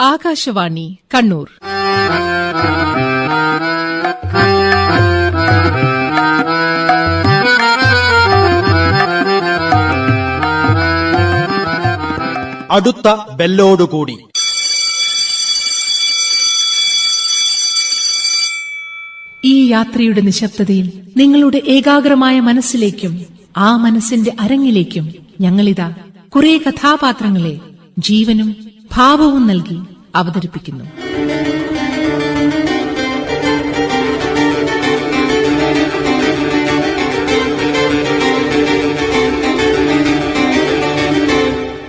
ആകാശവാണി കണ്ണൂർ. അടുത്ത ബെല്ലോടുകൂടി. ഈ യാത്രയുടെ നിശബ്ദതയിൽ നിങ്ങളുടെ ഏകാഗ്രമായ മനസ്സിലേക്കും ആ മനസ്സിന്റെ അരങ്ങിലേക്കും ഞങ്ങളിതാ കുറെ കഥാപാത്രങ്ങളെ ജീവനും ഭാവവും നൽകി അവതരിപ്പിക്കുന്നു.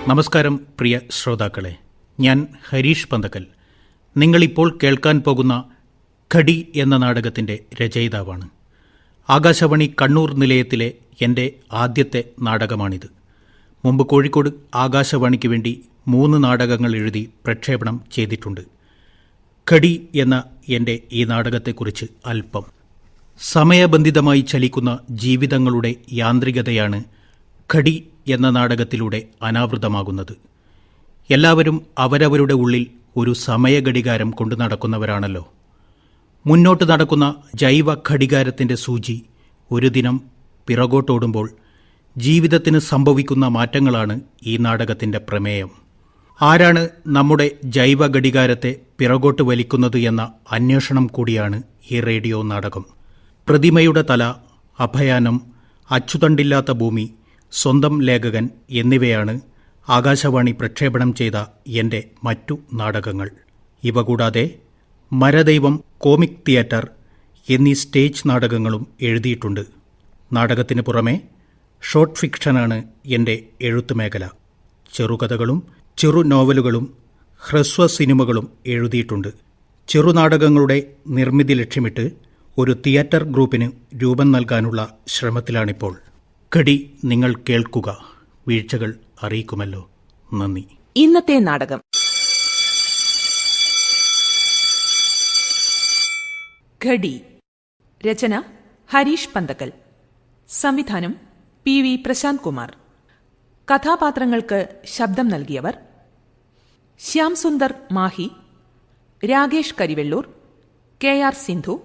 നമസ്കാരം പ്രിയ ശ്രോതാക്കളെ. ഞാൻ ഹരീഷ് പന്തക്കൽ. നിങ്ങളിപ്പോൾ കേൾക്കാൻ പോകുന്ന ഖടി എന്ന നാടകത്തിന്റെ രചയിതാവാണ്. ആകാശവാണി കണ്ണൂർ നിലയത്തിലെ എന്റെ ആദ്യത്തെ നാടകമാണിത്. മുമ്പ് കോഴിക്കോട് ആകാശവാണിക്ക് വേണ്ടി മൂന്ന് നാടകങ്ങൾ എഴുതി പ്രക്ഷേപണം ചെയ്തിട്ടുണ്ട്. ഖടി എന്ന എന്റെ ഈ നാടകത്തെക്കുറിച്ച് അല്പം. സമയബന്ധിതമായി ചലിക്കുന്ന ജീവിതങ്ങളുടെ യാന്ത്രികതയാണ് ഖടി എന്ന നാടകത്തിലൂടെ അനാവൃതമാകുന്നത്. എല്ലാവരും അവരവരുടെ ഉള്ളിൽ ഒരു സമയഘടികാരം കൊണ്ടു നടക്കുന്നവരാണല്ലോ. മുന്നോട്ട് നടക്കുന്ന ജൈവ ഘടികാരത്തിന്റെ സൂചി ഒരു ദിനം പിറകോട്ടോടുമ്പോൾ ജീവിതത്തിന് സംഭവിക്കുന്ന മാറ്റങ്ങളാണ് ഈ നാടകത്തിന്റെ പ്രമേയം. ആരാണ് നമ്മുടെ ജൈവ ഘടികാരത്തെ പിറകോട്ട് വലിക്കുന്നത് എന്ന അന്വേഷണം കൂടിയാണ് ഈ റേഡിയോ നാടകം. പ്രതിമയുടെ തല അഭയാനം അച്ചുതണ്ടില്ലാത്ത ഭൂമി സ്വന്തം ലേഖകൻ എന്നിവയാണ് ആകാശവാണി പ്രക്ഷേപണം ചെയ്ത എന്റെ മറ്റു നാടകങ്ങൾ. ഇവ കൂടാതെ മരദൈവം കോമിക് തിയേറ്റർ എന്നീ സ്റ്റേജ് നാടകങ്ങളും എഴുതിയിട്ടുണ്ട്. നാടകത്തിന് പുറമെ ഷോർട്ട് ഫിക്ഷനാണ് എന്റെ എഴുത്തുമേഖല. ചെറുകഥകളും ചെറു നോവലുകളും ഹ്രസ്വ സിനിമകളും എഴുതിയിട്ടുണ്ട്. ചെറുനാടകങ്ങളുടെ നിർമ്മിതി ലക്ഷ്യമിട്ട് ഒരു തിയേറ്റർ ഗ്രൂപ്പിന് രൂപം നൽകാനുള്ള ശ്രമത്തിലാണിപ്പോൾ. കടി നിങ്ങൾ കേൾക്കുക. വീഴ്ചകൾ അറിയിക്കുമല്ലോ. നന്ദി. ഇന്നത്തെ നാടകം. ഘടി രചന ഹരീഷ് പന്തക്കൽ. സംവിധാനം പി വി പ്രശാന്ത് കുമാർ. കഥാപാത്രങ്ങൾക്ക് ശബ്ദം നൽകിയവർ Shyam Sundar Mahi Rakesh Karivellur K R Sindhu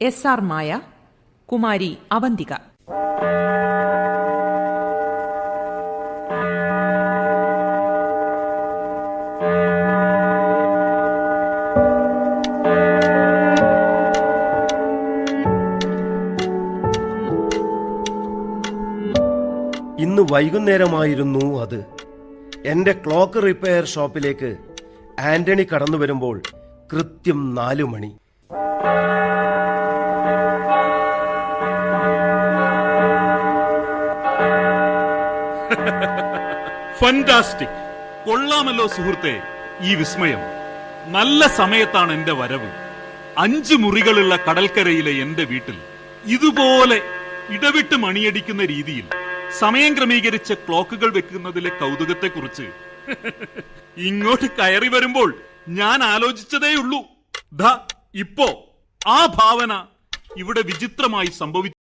S R Maya Kumari Avanthika. ഇന്ന് വൈകുന്നേരമായിരുന്നു അത്. എന്റെ ക്ലോക്ക് റിപ്പയർ ഷോപ്പിലേക്ക് ആന്റണി കടന്നു വരുമ്പോൾ കൃത്യം നാലു മണി. ഫന്റാസ്റ്റിക് കൊള്ളാമല്ലോ സുഹൃത്തെ ഈ വിസ്മയം. നല്ല സമയത്താണ് എന്റെ വരവ്. അഞ്ച് മുറികളുള്ള കടൽക്കരയിലെ എന്റെ വീട്ടിൽ ഇതുപോലെ ഇടവിട്ട് മണിയടിക്കുന്ന രീതിയിൽ സമയം ക്രമീകരിച്ച ക്ലോക്കുകൾ വെക്കുന്നതിലെ കൗതുകത്തെക്കുറിച്ച്. ഇങ്ങോട്ട് കയറി വരുമ്പോൾ ഞാൻ ആലോചിച്ചതേയുള്ളൂ. ഇപ്പോ ആ ഭാവന ഇവിടെ വിചിത്രമായി സംഭവിച്ചു.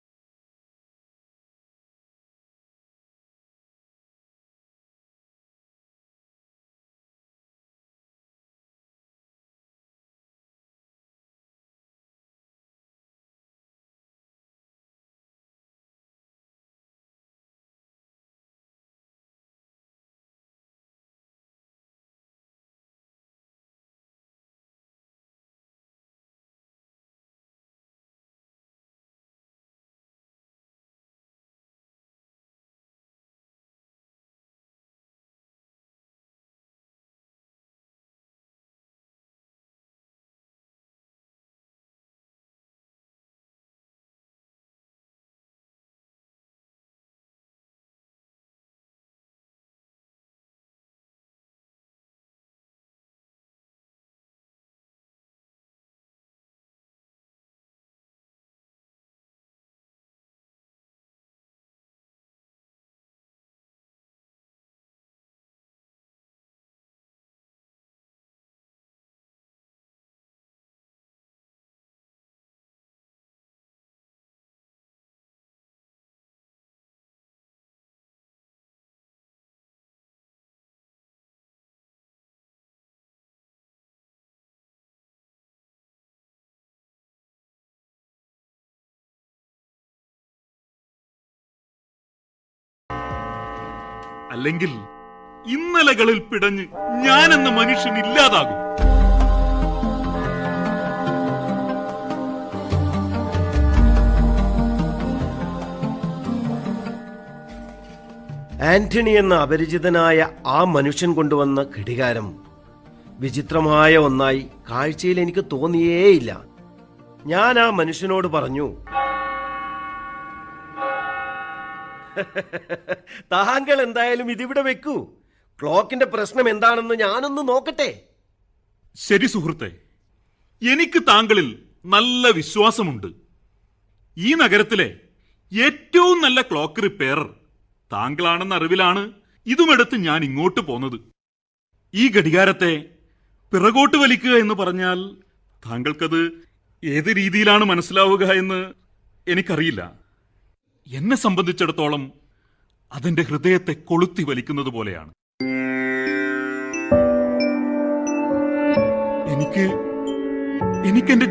അല്ലെങ്കിൽ ഇന്നലകളിൽ പിടഞ്ഞ് എന്ന മനുഷ്യൻ ഇല്ലാതാകും. ആന്റണി എന്ന അപരിചിതനായ ആ മനുഷ്യൻ കൊണ്ടുവന്ന ഘടികാരം വിചിത്രമായ ഒന്നായി കാഴ്ചയിൽ എനിക്ക് തോന്നിയേയില്ല. ഞാൻ ആ മനുഷ്യനോട് പറഞ്ഞു താങ്കൾ എന്തായാലും ഇതിവിടെ വെക്കൂ. ക്ലോക്കിന്റെ പ്രശ്നം എന്താണെന്ന് ഞാനൊന്ന് നോക്കട്ടെ. ശരി സുഹൃത്തെ എനിക്ക് താങ്കളിൽ നല്ല വിശ്വാസമുണ്ട്. ഈ നഗരത്തിലെ ഏറ്റവും നല്ല ക്ലോക്ക് റിപ്പയറർ താങ്കളാണെന്ന അറിവിലാണ് ഇതുമെടുത്ത് ഞാൻ ഇങ്ങോട്ട് പോന്നത്. ഈ ഘടികാരത്തെ പിറകോട്ട് വലിക്കുക എന്ന് പറഞ്ഞാൽ താങ്കൾക്കത് ഏത് രീതിയിലാണ് മനസ്സിലാവുക എന്ന് എനിക്കറിയില്ല. എന്നെ സംബന്ധിച്ചിടത്തോളം അതെന്റെ ഹൃദയത്തെ കൊളുത്തി വലിക്കുന്നത് പോലെയാണ്. എനിക്ക് എനിക്കെന്റെ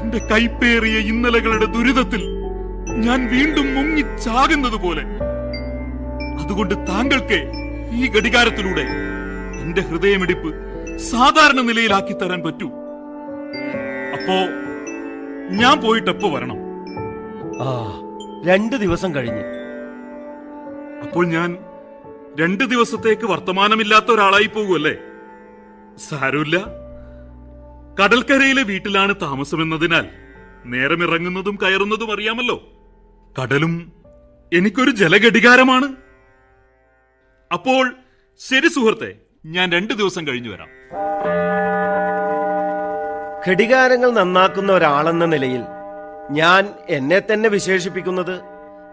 എന്റെ കൈപ്പേറിയ ഇന്നലകളുടെ ദുരിതത്തിൽ ഞാൻ വീണ്ടും മുങ്ങിച്ചാകുന്നത് പോലെ. അതുകൊണ്ട് താങ്കൾക്ക് ഈ ഘടികാരത്തിലൂടെ എന്റെ ഹൃദയമിടിപ്പ് സാധാരണ നിലയിലാക്കി തരാൻ പറ്റൂ. അപ്പോ ഞാൻ പോയിട്ട് എപ്പോ വരണം. ആ രണ്ട് ദിവസം കഴിഞ്ഞ്. അപ്പോൾ ഞാൻ രണ്ട് ദിവസത്തേക്ക് വർത്തമാനമില്ലാത്ത ഒരാളായി പോകുമല്ലേ സാരമില്ല. കടൽക്കരയിലെ വീട്ടിലാണ് താമസമെന്നതിനാൽ നേരമിറങ്ങുന്നതും കയറുന്നതും അറിയാമല്ലോ. കടലും എനിക്കൊരു ജലഘടികാരമാണ്. അപ്പോൾ ശരി സുഹൃത്തെ ഞാൻ രണ്ടു ദിവസം കഴിഞ്ഞു വരാം. ഘടികാരങ്ങൾ നന്നാക്കുന്ന ഒരാളെന്ന നിലയിൽ ഞാൻ എന്നെ തന്നെ വിശേഷിപ്പിക്കുന്നത്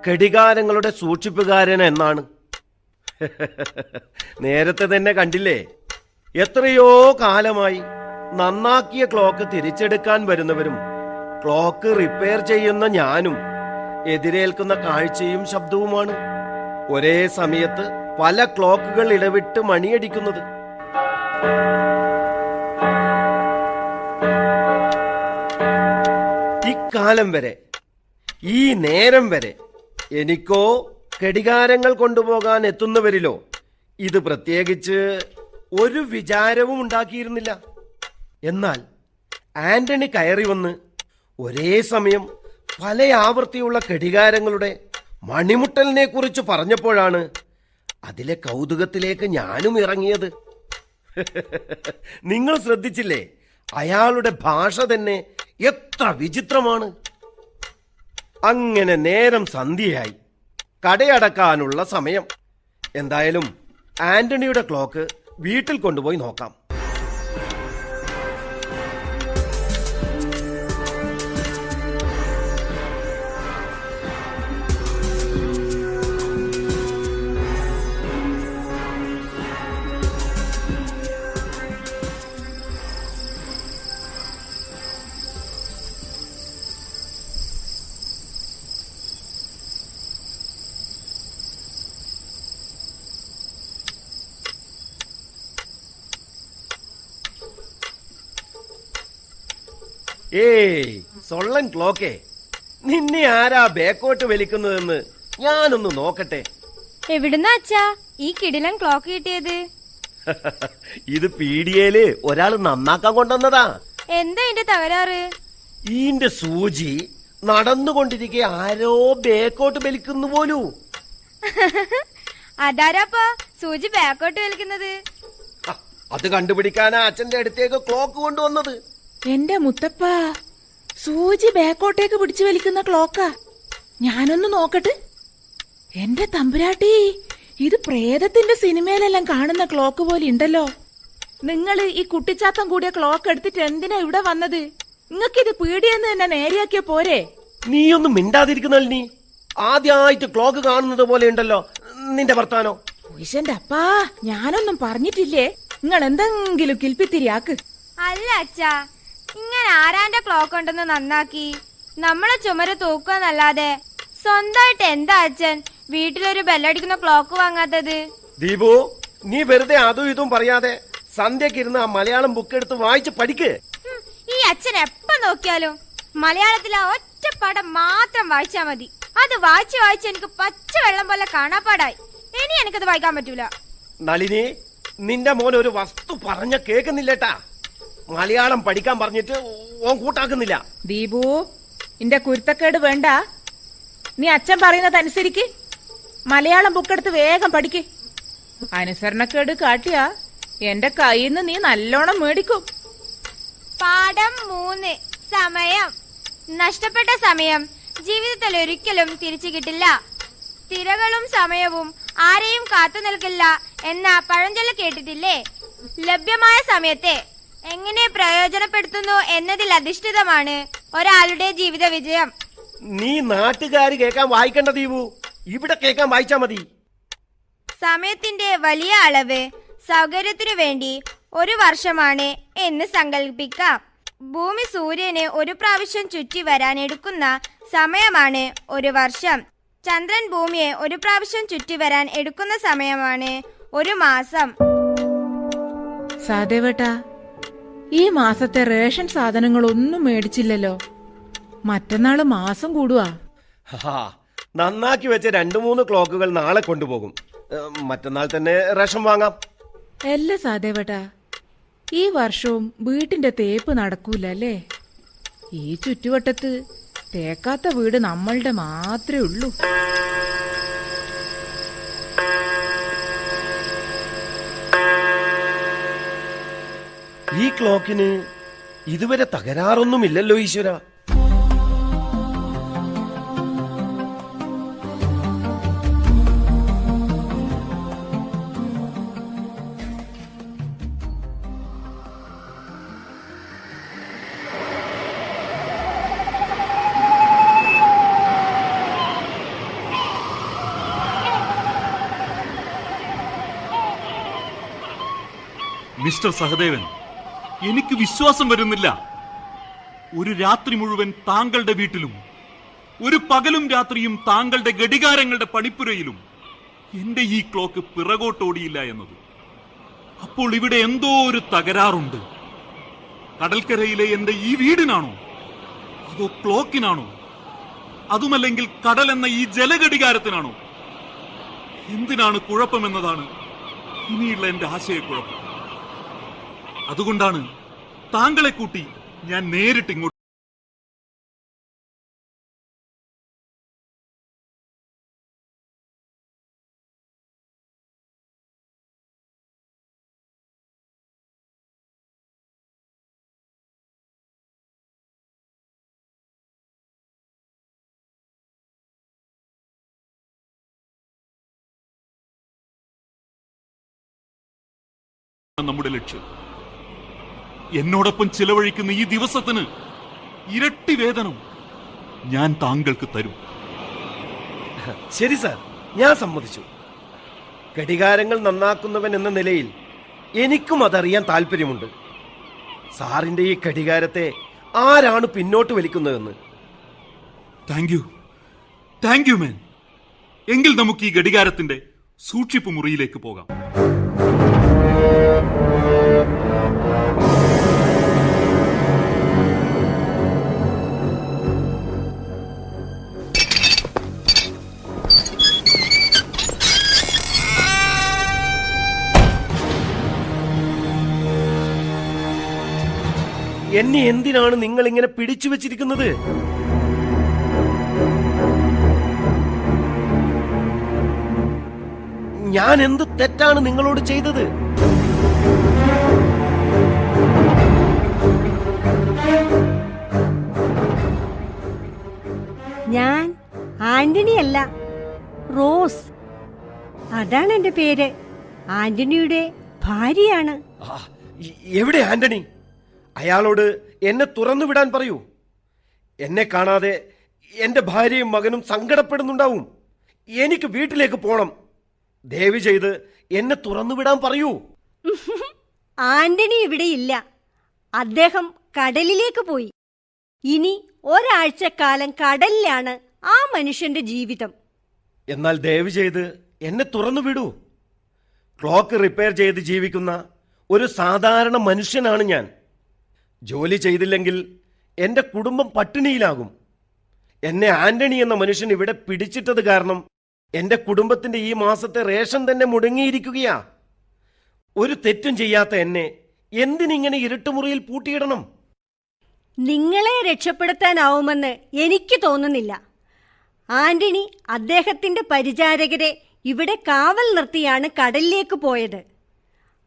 ഘടികാരങ്ങളുടെ സൂക്ഷിപ്പുകാരൻ എന്നാണ്. നേരത്തെ തന്നെ കണ്ടില്ലേ? എത്രയോ കാലമായി നന്നാക്കിയ ക്ലോക്ക് തിരിച്ചെടുക്കാൻ വരുന്നവരും ക്ലോക്ക് റിപ്പയർ ചെയ്യുന്ന ഞാനും എതിരേൽക്കുന്ന കാഴ്ചയും ശബ്ദവുമാണ്. ഒരേ സമയത്ത് പല ക്ലോക്കുകൾ ഇടവിട്ട് മണിയടിക്കുന്നത്. ഇക്കാലം വരെ ഈ നേരം വരെ എനിക്കോ ഘടികാരങ്ങൾ കൊണ്ടുപോകാൻ എത്തുന്നവരിലോ ഇത് പ്രത്യേകിച്ച് ഒരു വിചാരവും ഉണ്ടാക്കിയിരുന്നില്ല. എന്നാൽ ആന്റണി കയറി വന്ന് ഒരേ സമയം പല ആവൃത്തിയുള്ള ഘടികാരങ്ങളുടെ മണിമുട്ടലിനെ കുറിച്ച് പറഞ്ഞപ്പോഴാണ് അതിലെ കൗതുകത്തിലേക്ക് ഞാനും ഇറങ്ങിയത്. നിങ്ങൾ ശ്രദ്ധിച്ചില്ലേ? അയാളുടെ ഭാഷ തന്നെ എത്ര വിചിത്രമാണ്. അങ്ങനെ നേരം സന്ധ്യയായി. കടയടക്കാനുള്ള സമയം. എന്തായാലും ആന്റണിയുടെ ക്ലോക്ക് വീട്ടിൽ കൊണ്ടുപോയി നോക്കാം. ഏയ് സൊള്ളൻ ക്ലോക്കേ. നിന്നെ ആരാ ബേക്കോട്ട് വലിക്കുന്നതെന്ന് ഞാനൊന്ന് നോക്കട്ടെ. എവിടുന്ന അച്ഛാ? ഈ കിടിലൻ ക്ലോക്ക് കിട്ടിയത്? ഇത് പീഡിയയിൽ ഒരാൾ നന്നാക്കാൻ കൊണ്ടുവന്നതാ. എന്താ എന്റെ തകരാറ്? ഈന്റെ സൂചി നടന്നുകൊണ്ടിരിക്കെ ആരോ ബേക്കോട്ട് വലിക്കുന്നു പോലൂ. അതാരാപ്പാ സൂചി ബേക്കോട്ട് വലിക്കുന്നത്? അത് കണ്ടുപിടിക്കാനാ അച്ഛന്റെ അടുത്തേക്ക് ക്ലോക്ക് കൊണ്ടുവന്നത്. എന്റെ മുത്തപ്പ സൂചി ബാക്കോട്ടേക്ക് പിടിച്ചു വലിക്കുന്ന ക്ലോക്കാ. ഞാനൊന്ന് നോക്കട്ടെ. എന്റെ തമ്പുരാട്ടി ഇത് പ്രേതത്തിന്റെ സിനിമയിലെല്ലാം കാണുന്ന ക്ലോക്ക് പോലെ ഉണ്ടല്ലോ. നിങ്ങൾ ഈ കുട്ടിച്ചാത്തം കൂടിയ ക്ലോക്ക് എടുത്തിട്ട് എന്തിനാ ഇവിടെ വന്നത്? നിങ്ങക്കിത് പീടിയെന്ന് തന്നെ നേരെയാക്കിയ പോരെ? നീ നീയൊന്നും മിണ്ടാതിരിക്കുന്നൽ നീ. ആദ്യമായിട്ട് ക്ലോക്ക് കാണുന്നത് പോലെ ഉണ്ടല്ലോ നിന്റെ വർത്താനോ. പുരുഷന്റെ അപ്പാ ഞാനൊന്നും പറഞ്ഞിട്ടില്ലേ? നിങ്ങൾ എന്തെങ്കിലും കിൽപ്പിത്തിരിയാക്ക് അല്ല അച്ഛാ. ഇങ്ങനെ ആരാന്റെ ക്ലോക്ക് ഉണ്ടെന്ന് നന്നാക്കി? നമ്മളെ ചുമര് തൂക്കുകന്നല്ലാതെ സ്വന്തമായിട്ട് എന്താ അച്ഛൻ? വീട്ടിലൊരു ബെല്ലടിക്കുന്ന ക്ലോക്ക് വാങ്ങാത്തത്? ദീപു നീ വെറുതെ അതും ഇതും പറയാതെ സന്ധ്യക്ക് ഇരുന്ന് ആ മലയാളം ബുക്ക് എടുത്ത് വായിച്ച് പഠിക്ക്. ഈ അച്ഛൻ എപ്പ നോക്കിയാലും മലയാളത്തിലെ ഒറ്റ പടം മാത്രം വായിച്ചാ മതി. അത് വായിച്ച് വായിച്ച് എനിക്ക് പച്ച വെള്ളം പോലെ കാണാപ്പാടായി. ഇനി എനിക്കത് വായിക്കാൻ പറ്റൂല. നളിനി നിന്റെ മോൻ ഒരു വസ്തു പറഞ്ഞ കേൾക്കുന്നില്ലേട്ടാ? മലയാളം പഠിക്കാൻ പറഞ്ഞിട്ട് ഓൻ കൂട്ടാക്കുന്നില്ല. ദീപു നിന്റെ കുരുത്തക്കേട് വേണ്ട. നീ അച്ഛൻ പറയുന്നത് അനുസരിക്ക്. മലയാളം ബുക്കെടുത്ത് വേഗം പഠിക്ക്. അനുസരണക്കേട് കാട്ടിയാ എന്റെ കയ്യിന്ന് നീ നല്ലോണം മേടിക്കും. പാഠം മൂന്ന് സമയം. നഷ്ടപ്പെട്ട സമയം. ജീവിതത്തിൽ ഒരിക്കലും തിരിച്ചു കിട്ടില്ല. തിരകളും സമയവും ആരെയും കാത്തു നിൽക്കില്ല എന്ന പഴഞ്ചൊല്ല കേട്ടിട്ടില്ലേ? ലഭ്യമായ സമയത്തെ. എങ്ങനെ പ്രയോജനപ്പെടുത്തുന്നു എന്നതിൽ അധിഷ്ഠിതമാണ് ഒരാളുടെ ജീവിത വിജയം. നീ നാട്ടുകാര് കേൾക്കാൻ വായിക്കേണ്ട ദീപു. ഇവിടെ കേൾക്കാൻ വായിച്ചാ മതി. സമയത്തിന്റെ വലിയ അളവ് സൗകര്യത്തിനു വേണ്ടി ഒരു വർഷമാണ് എന്ന് സങ്കല്പിക്കാം. ഭൂമി സൂര്യന് ഒരു പ്രാവശ്യം ചുറ്റി വരാൻ എടുക്കുന്ന സമയമാണ് ഒരു വർഷം. ചന്ദ്രൻ ഭൂമിയെ ഒരു പ്രാവശ്യം ചുറ്റി വരാൻ എടുക്കുന്ന സമയമാണ് ഒരു മാസം. സാദേവേട്ടാ ഈ മാസത്തെ റേഷൻ സാധനങ്ങളൊന്നും മേടിച്ചില്ലല്ലോ. മറ്റന്നാൾ മാസം കൂടുവാ. നന്നാക്കി വെച്ച രണ്ടു മൂന്ന് ക്ലോക്കുകൾ നാളെ കൊണ്ടുപോകും. മറ്റന്നാൾ തന്നെ റേഷൻ വാങ്ങാം. അല്ല സാധേവട്ടാ ഈ വർഷവും വീട്ടിന്റെ തേപ്പ് നടക്കൂല അല്ലേ? ഈ ചുറ്റുവട്ടത്ത് തേക്കാത്ത വീട് നമ്മളുടെ മാത്രമേ ഉള്ളൂ. ഈ ക്ലോക്കിന് ഇതുവരെ തകരാറൊന്നുമില്ലല്ലോ ഈശ്വര. മിസ്റ്റർ സഹദേവൻ എനിക്ക് വിശ്വാസം വരുന്നില്ല. ഒരു രാത്രി മുഴുവൻ താങ്കളുടെ വീട്ടിലും ഒരു പകലും രാത്രിയും താങ്കളുടെ ഘടികാരങ്ങളുടെ പണിപ്പുരയിലും എന്റെ ഈ ക്ലോക്ക് പിറകോട്ടോടിയില്ല എന്നത്. അപ്പോൾ ഇവിടെ എന്തോ ഒരു തകരാറുണ്ട്. കടൽക്കരയിലെ എന്റെ ഈ വീടിനാണോ? അതോ ക്ലോക്കിനാണോ അതുമല്ലെങ്കിൽ കടൽ എന്ന ഈ ജലഘടികാരത്തിനാണോ? എന്തിനാണ് കുഴപ്പമെന്നതാണ് ഇനിയുള്ള എന്റെ ആശയക്കുഴപ്പം. അതുകൊണ്ടാണ് താങ്കളെ കൂട്ടി ഞാൻ നേരിട്ട് ഇങ്ങോട്ട് നമ്മുടെ ലക്ഷ്യം. എന്നോടൊപ്പം ചിലവഴിക്കുന്ന ഈ ദിവസത്തിന് ഇരട്ടി വേതനം ഞാൻ താങ്കൾക്ക് തരും. ശരി സാർ ഞാൻ സമ്മതിച്ചു. ഘടികാരങ്ങൾ നന്നാക്കുന്നവൻ എന്ന നിലയിൽ എനിക്കും അതറിയാൻ താല്പര്യമുണ്ട് സാറിന്റെ ഈ ഘടികാരത്തെ ആരാണ് പിന്നോട്ട് വലിക്കുന്നതെന്ന്? Thank you thank you man എങ്കിൽ നമുക്ക് ഈ ഘടികാരത്തിന്റെ സൂക്ഷിപ്പ് മുറിയിലേക്ക് പോകാം. എന്നെ എന്തിനാണ് നിങ്ങൾ ഇങ്ങനെ പിടിച്ചു വെച്ചിരിക്കുന്നത്? ഞാൻ എന്ത് തെറ്റാണ് നിങ്ങളോട് ചെയ്തത്? ഞാൻ ആന്റണി അല്ല റോസ്. അതാണ് എന്റെ പേര്. ആന്റണിയുടെ ഭാര്യയാണ്. എവിടെ ആന്റണി? അയാളോട് എന്നെ തുറന്നുവിടാൻ പറയൂ. എന്നെ കാണാതെ എന്റെ ഭാര്യയും മകനും സങ്കടപ്പെടുന്നുണ്ടാവും. എനിക്ക് വീട്ടിലേക്ക് പോണം. ദയവ് ചെയ്ത് എന്നെ തുറന്നുവിടാൻ പറയൂ. ആന്റണി ഇവിടെ ഇല്ല അദ്ദേഹം കടലിലേക്ക് പോയി. ഇനി ഒരാഴ്ചക്കാലം കടലിലാണ് ആ മനുഷ്യന്റെ ജീവിതം. എന്നാൽ ദയവ് ചെയ്ത് എന്നെ തുറന്നു വിടൂ. ക്ലോക്ക് റിപ്പയർ ചെയ്ത് ജീവിക്കുന്ന ഒരു സാധാരണ മനുഷ്യനാണ് ഞാൻ. ജോലി ചെയ്തില്ലെങ്കിൽ എന്റെ കുടുംബം പട്ടിണിയിലാകും. എന്നെ ആന്റണി എന്ന മനുഷ്യൻ ഇവിടെ പിടിച്ചിട്ടത് കാരണം എന്റെ കുടുംബത്തിന്റെ ഈ മാസത്തെ റേഷൻ തന്നെ മുടങ്ങിയിരിക്കുകയാ. ഒരു തെറ്റും ചെയ്യാത്ത എന്നെ എന്തിനിങ്ങനെ ഇരുട്ടുമുറിയിൽ പൂട്ടിയിടണം? നിങ്ങളെ രക്ഷപ്പെടുത്താനാവുമെന്ന് എനിക്ക് തോന്നുന്നില്ല. ആന്റണി അദ്ദേഹത്തിന്റെ പരിചാരകരെ ഇവിടെ കാവൽ നിർത്തിയാണ് കടലിലേക്ക് പോയത്.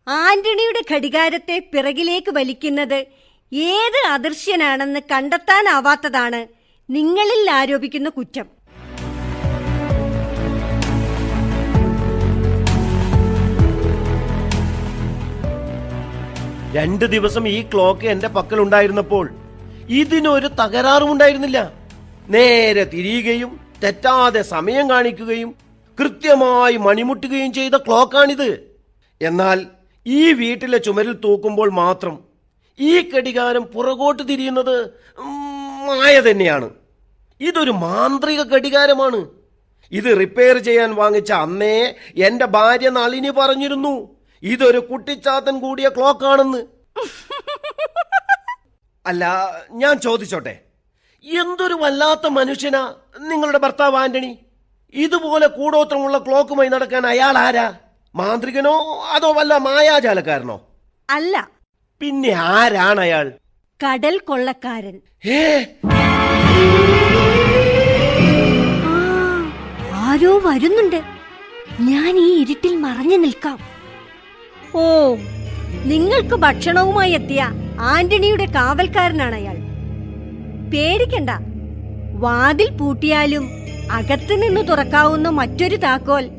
ആന്റണിയുടെ ഘടികാരത്തെ പിറകിലേക്ക് വലിക്കുന്നത് ഏത് അദൃശ്യനാണെന്ന് കണ്ടെത്താനാവാത്തതാണ് നിങ്ങളിൽ ആരോപിക്കുന്ന കുറ്റം. രണ്ട് ദിവസം ഈ ക്ലോക്ക് എന്റെ പക്കൽ ഉണ്ടായിരുന്നപ്പോൾ ഇതിനൊരു തകരാറും ഉണ്ടായിരുന്നില്ല. നേരെ തിരിയുകയും തെറ്റാതെ സമയം കാണിക്കുകയും കൃത്യമായി മണിമുട്ടുകയും ചെയ്ത ക്ലോക്കാണിത്. എന്നാൽ ഈ വീട്ടിലെ ചുമരിൽ തൂക്കുമ്പോൾ മാത്രം ഈ ഘടികാരം പുറകോട്ട് തിരിയുന്നത് മായ തന്നെയാണ്. ഇതൊരു മാന്ത്രിക ഘടികാരമാണ്. ഇത് റിപ്പയർ ചെയ്യാൻ വാങ്ങിച്ച അന്നേ എന്റെ ഭാര്യ നളിനി പറഞ്ഞിരുന്നു. ഇതൊരു കുട്ടിച്ചാത്തൻ കൂടിയ ക്ലോക്ക് ആണെന്ന് അല്ല ഞാൻ ചോദിച്ചോട്ടെ. എന്തൊരു വല്ലാത്ത മനുഷ്യനാ നിങ്ങളുടെ ഭർത്താവ് ആന്റണി. ഇതുപോലെ കൂടോത്രമുള്ള ക്ലോക്കുമായി നടക്കാൻ അയാൾ ആരാ? മാന്ത്രികനോ അതോ വല്ല മായാജാലക്കാരനോ? അല്ല പിന്നെ ആരാണ് അയാൾ? കടൽ കൊള്ളക്കാരൻ. ഏ? ആ, ആരോ വരുന്നുണ്ട്. ഞാൻ ഈ ഇരുട്ടിൽ മറഞ്ഞു നിൽക്കാം. ഓ നിങ്ങൾക്ക് ഭക്ഷണവുമായി എത്തിയ ആന്റണിയുടെ കാവൽക്കാരനാണ് അയാൾ. പേടിക്കണ്ട. വാതിൽ പൂട്ടിയാലും അകത്ത് നിന്ന് തുറക്കാവുന്ന മറ്റൊരു താക്കോൽ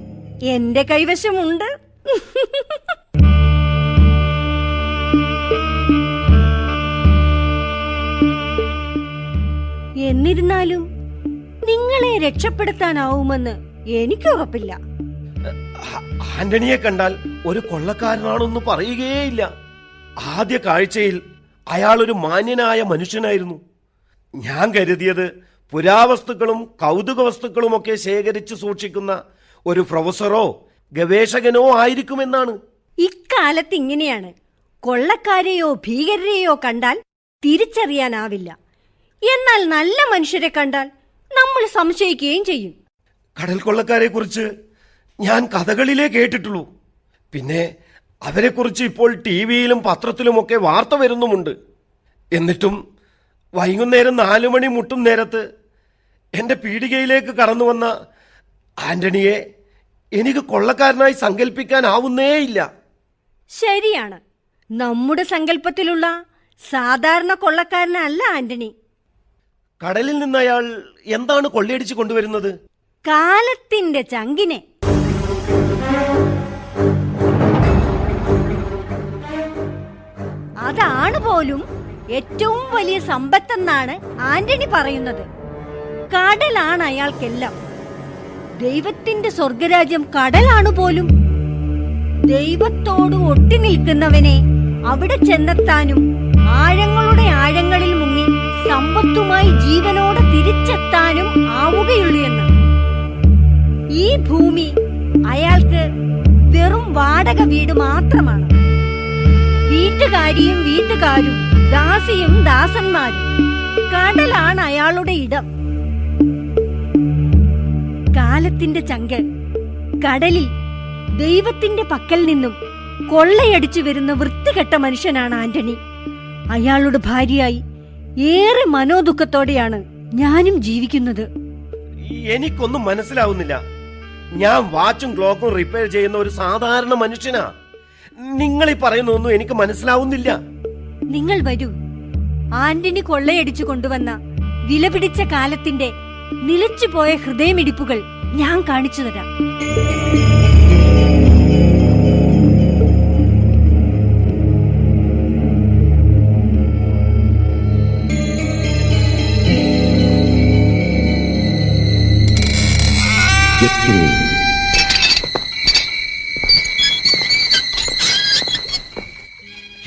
എന്റെ കൈവശമുണ്ട്. എന്നിരുന്നാലും നിങ്ങളെ രക്ഷപ്പെടുത്താനാവുമെന്ന് എനിക്ക് ഉറപ്പില്ല. ആന്റണിയെ കണ്ടാൽ ഒരു കൊള്ളക്കാരനാണെന്ന് പറയുകയേയില്ല. ആദ്യ കാഴ്ചയിൽ അയാൾ ഒരു മാന്യനായ മനുഷ്യനായിരുന്നു. ഞാൻ കരുതിയത് പുരാവസ്തുക്കളും കൗതുക വസ്തുക്കളുമൊക്കെ ശേഖരിച്ചു സൂക്ഷിക്കുന്ന ഒരു പ്രൊഫസറോ ഗവേഷകനോ ആയിരിക്കുമെന്നാണ്. ഇക്കാലത്ത് ഇങ്ങനെയാണ്. കൊള്ളക്കാരെയോ ഭീകരരെയോ കണ്ടാൽ തിരിച്ചറിയാനാവില്ല. എന്നാൽ നല്ല മനുഷ്യരെ കണ്ടാൽ നമ്മൾ സംശയിക്കുകയും ചെയ്യും. കടൽ കൊള്ളക്കാരെ കുറിച്ച് ഞാൻ കഥകളിലേ കേട്ടിട്ടുള്ളൂ. പിന്നെ അവരെക്കുറിച്ച് ഇപ്പോൾ ടി വിയിലും പത്രത്തിലുമൊക്കെ വാർത്ത വരുന്നുമുണ്ട്. എന്നിട്ടും വൈകുന്നേരം നാലു മണി മുട്ടും നേരത്ത് എന്റെ പീടികയിലേക്ക് കടന്നു വന്ന ആന്റണിയെ എനിക്ക് കൊള്ളക്കാരനായി സങ്കല്പിക്കാനാവുന്നേയില്ല ശരിയാണ്. നമ്മുടെ സങ്കല്പത്തിലുള്ള സാധാരണ കൊള്ളക്കാരനല്ല ആന്റണി. കടലിൽ നിന്ന് അയാൾ എന്താണ് കൊള്ളിയടിച്ച് കൊണ്ടുവരുന്നത്? കാലത്തിന്റെ ചങ്കിനെ. അതാണ് പോലും ഏറ്റവും വലിയ സമ്പത്തെന്നാണ് ആന്റണി പറയുന്നത്. കടലാണ് അയാൾക്കെല്ലാം. ദൈവത്തിന്റെ സ്വർഗരാജ്യം കടലാണ് പോലും. ദൈവത്തോട് ഒട്ടി നിൽക്കുന്നവനെ അവിടെ ചെന്നെത്താനും ആഴങ്ങളുടെ ആഴങ്ങളിൽ മുങ്ങി സമ്പത്തുമായി ജീവനോട് തിരിച്ചെത്താനും ആവുകയുള്ളൂ എന്ന്. ഈ ഭൂമി അയാൾക്ക് വെറും വാടക വീട് മാത്രമാണ്. വീട്ടുകാരിയും വീട്ടുകാരും ദാസിയും ദാസന്മാരും കടലാണ് അയാളുടെ ഇടം. കാലത്തിന്റെ ചങ്ക് കടലിൽ ദൈവത്തിന്റെ പക്കൽ നിന്നും കൊള്ളയടിച്ചു വരുന്ന വൃത്തികെട്ട മനുഷ്യനാണ് ആന്റണി. അയാളുടെ ഭാര്യയായി ഏറെ മനോദുഃഖത്തോടെയാണ് ഞാനും ജീവിക്കുന്നത്. എനിക്കൊന്നും മനസ്സിലാവുന്നില്ല. ഞാൻ വാച്ചും ക്ലോക്കും റിപ്പയർ ചെയ്യുന്ന ഒരു സാധാരണ മനുഷ്യനാ. നിങ്ങൾ ഈ പറയുന്നൊന്നും എനിക്ക് മനസ്സിലാവുന്നില്ല. നിങ്ങൾ വരൂ. ആന്റണി കൊള്ളയടിച്ചു കൊണ്ടുവന്ന വിലപിടിച്ച കാലത്തിന്റെ നിലച്ചുപോയ ഹൃദയമിടിപ്പുകൾ ഞാൻ കാണിച്ചു തരാം.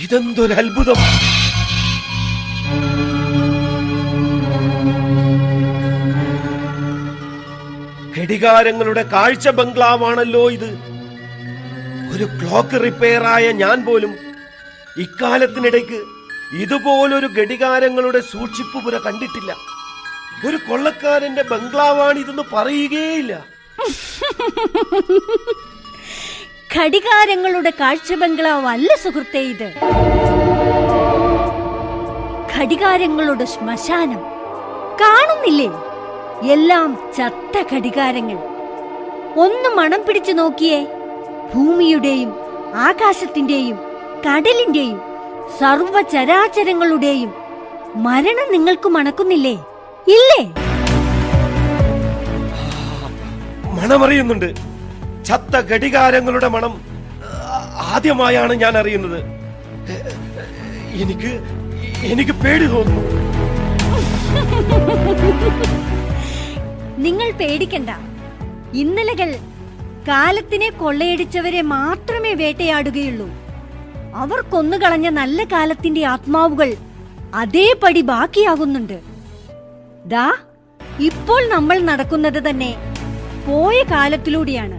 ഇതെന്തൊരു അത്ഭുതം. ഘടികാരങ്ങളുടെ കാഴ്ച ബംഗ്ലാവാണല്ലോ ഇത്. ഒരു ക്ലോക്ക് റിപ്പയറായ ഞാൻ പോലും ഇക്കാലത്തിനിടയ്ക്ക് ഇതുപോലൊരു ഘടികാരങ്ങളുടെ സൂക്ഷിപ്പുപുര കണ്ടിട്ടില്ല. ഒരു കൊള്ളക്കാരന്റെ ബംഗ്ലാവാണ് ഇതെന്ന് പറയുകയില്ല ഘടികാരങ്ങളുടെ കാഴ്ച ബംഗ്ലാവ് അല്ല സുഹൃത്തെ ഇത്? ഘടികാരങ്ങളുടെ ശ്മശാനം കാണുന്നില്ലേ? എല്ലാം ചത്ത ഘടികാരങ്ങൾ. ഒന്ന് മണം പിടിച്ചു നോക്കിയേ ഭൂമിയുടെയും ആകാശത്തിന്റെയും കടലിന്റെയും സർവചരാചരങ്ങളുടെയും മരണം നിങ്ങൾക്ക് മണക്കുന്നില്ലേ? ഇല്ലേ? മണമറിയുന്നുണ്ട്. ചത്ത ഘടികാരങ്ങളുടെ മണം ആദ്യമായാണ് ഞാൻ അറിയുന്നത്. എനിക്ക് എനിക്ക് പേടി തോന്നുന്നു. നിങ്ങൾ പേടിക്കണ്ട. ഇന്നലകൾ കാലത്തിനെ കൊള്ളയടിച്ചവരെ മാത്രമേ വേട്ടയാടുകയുള്ളൂ. അവർ കൊന്നുകളഞ്ഞ നല്ല കാലത്തിന്റെ ആത്മാവുകൾ അതേപടി ബാക്കിയാകുന്നുണ്ട്. ദാ ഇപ്പോൾ നമ്മൾ നടക്കുന്നത് തന്നെ പോയ കാലത്തിലൂടെയാണ്.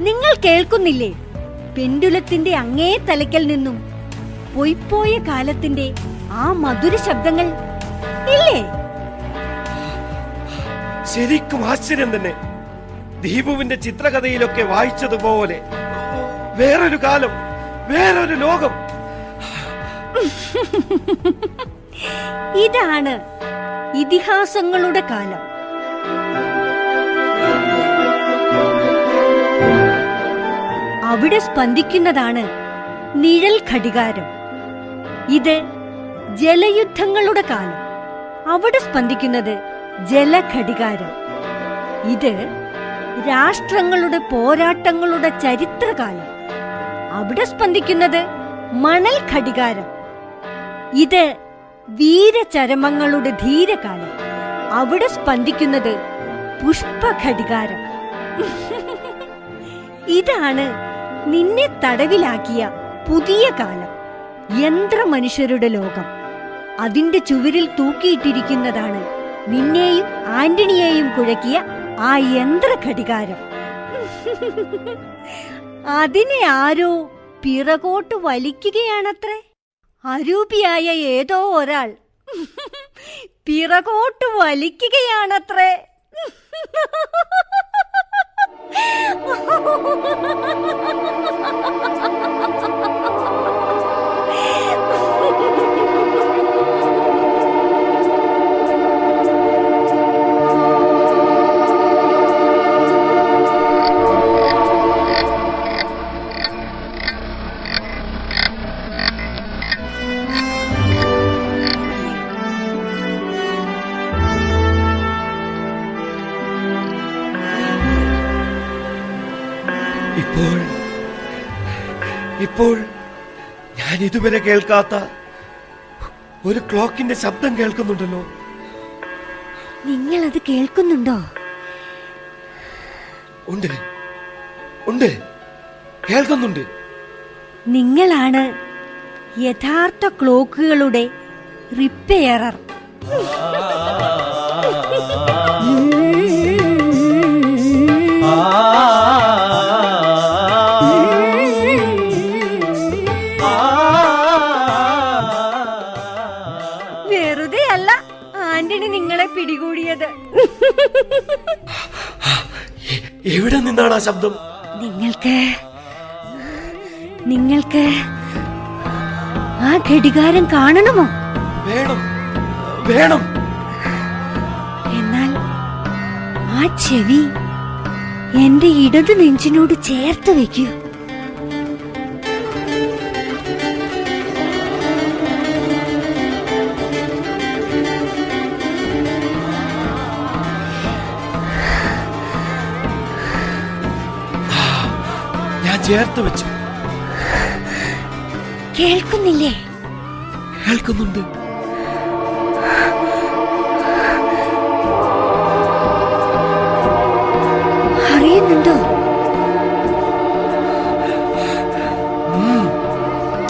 നിങ്ങൾ കേൾക്കുന്നില്ലേ? പെൻഡുലത്തിന്റെ അങ്ങേ തലയ്ക്കൽ നിന്നും പൊയ്പോയ കാലത്തിന്റെ ആ മധുര ശബ്ദങ്ങൾ ഇല്ലേ? ശരിക്കും ആശ്ചര്യം തന്നെ. ദീപുവിന്റെ ചിത്രകഥയിലൊക്കെ വായിച്ചതുപോലെ. വേറൊരു കാലം വേറൊരു ലോകം. ഇതാണ് ഇതിഹാസങ്ങളുടെ കാലം. അവിടെ സ്പന്ദിക്കുന്നതാണ് നിഴൽ ഘടികാരം. ഇത് ജലയുദ്ധങ്ങളുടെ കാലം. അവിടെ സ്പന്ദിക്കുന്നത് ജലഘടികാരം. ഇത് രാഷ്ട്രങ്ങളുടെ പോരാട്ടങ്ങളുടെ ചരിത്രകാലം. അവിടെ സ്പന്ദിക്കുന്നത് മണൽ ഘടികാരം ഇത് വീരചരമങ്ങളുടെ ധീരകാലം. അവിടെ സ്പന്ദിക്കുന്നത് പുഷ്പഘടികാരം. ഇതാണ് നിന്നെ തടവിലാക്കിയ പുതിയ കാലം. യന്ത്രമനുഷ്യരുടെ ലോകം. അതിന്റെ ചുവരിൽ തൂക്കിയിട്ടിരിക്കുന്നതാണ് നിന്നെയും ആന്റണിയെയും കുഴക്കിയ ആ യന്ത്ര ഘടികാരം അതിനെ ആരോ പിറകോട്ട് വലിക്കുകയാണത്രേ. അരൂപിയായ ഏതോ ഒരാൾ പിറകോട്ട് വലിക്കുകയാണത്രേ. 哈哈哈哈哈哈哈哈哈哈哈哈哈哈哈哈哈哈哈 ഇപ്പോൾ ഞാൻ ഇതുവരെ കേൾക്കാത്ത ഒരു ക്ലോക്കിന്റെ ശബ്ദം കേൾക്കുന്നുണ്ടല്ലോ. നിങ്ങൾ അത് കേൾക്കുന്നുണ്ടോ? ഉണ്ട്. ഉണ്ട്. കേൾക്കുന്നുണ്ട്. നിങ്ങളാണ് യഥാർത്ഥ ക്ലോക്കുകളുടെ റിപ്പയറർ എവിടെ നിന്നാണ് ആ ശബ്ദം? നിങ്ങൾക്ക് നിങ്ങൾക്ക് ആ ഘടികാരം കാണണമോ? വേണം വേണം. എന്നാൽ ആ ചെവി എന്റെ ഇടതു നെഞ്ചിനോട് ചേർത്ത് വെക്കൂ ചേർത്ത് വെച്ചു. കേൾക്കുന്നില്ലേ? കേൾക്കുന്നുണ്ട്. അറിയുന്നുണ്ടോ?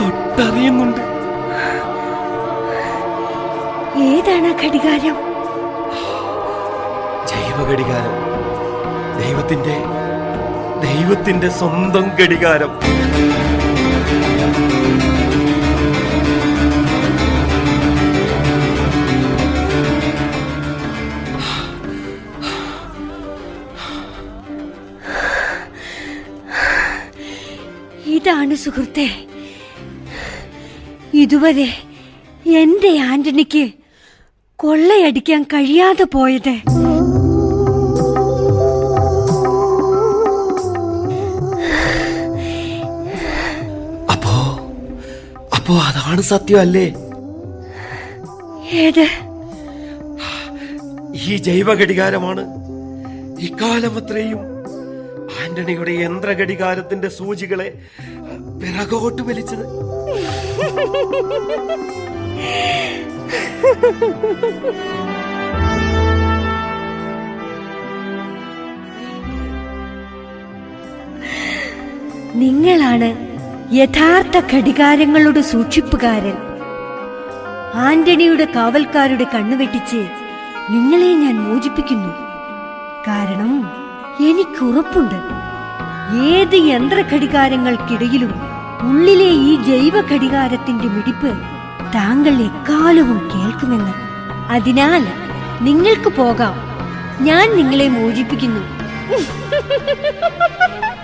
തൊട്ടറിയുന്നുണ്ട്. ഏതാണ് ഘടികാരം? ജീവിതത്തിന്റെ സ്വന്തം ഘടികാരം. ഇതാണ് സുഹൃത്തെ. ഇതുവരെ എന്റെ ആന്റണിക്ക് കൊള്ളയടിക്കാൻ കഴിയാതെ പോയത്. അപ്പോ അതാണ് സത്യം അല്ലേ? ഏത്? ഈ ജൈവ ഘടികാരമാണ് ഇക്കാലം അത്രയും ആന്റണിയുടെ യന്ത്ര ഘടികാരത്തിന്റെ സൂചികളെ പിറകോട്ട് വലിച്ചത്. നിങ്ങളാണ് യഥാർത്ഥ ഘടികാരങ്ങളുടെ സൂക്ഷിപ്പുകാരൻ ആന്റണിയുടെ കാവൽക്കാരുടെ കണ്ണുവെട്ടിച്ച് നിങ്ങളെ ഞാൻ മോചിപ്പിക്കുന്നു. കാരണം എനിക്കുറപ്പുണ്ട് ഏത് യന്ത്ര ഘടികാരങ്ങൾക്കിടയിലും ഉള്ളിലെ ഈ ജൈവ ഘടികാരത്തിന്റെ മിടിപ്പ് താങ്കൾ എക്കാലവും കേൾക്കുമെന്ന്. അതിനാൽ നിങ്ങൾക്ക് പോകാം. ഞാൻ നിങ്ങളെ മോചിപ്പിക്കുന്നു.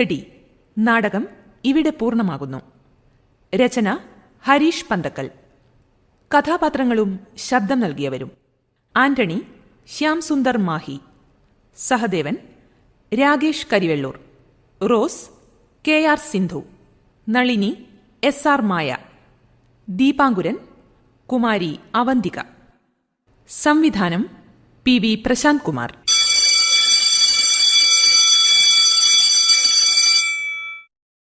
ഘടി. നാടകം ഇവിടെ പൂർണമാകുന്നു. രചന ഹരീഷ് പന്തക്കൽ. കഥാപാത്രങ്ങളും ശബ്ദം നൽകിയവരും. Antony Shyam Sundar Mahi. Sahadevan Rakesh Karivellur. Rose K R Sindhu. Nalini S R Maya. Deepankuran Kumari Avanthika. സംവിധാനം പി വി പ്രശാന്ത് കുമാർ.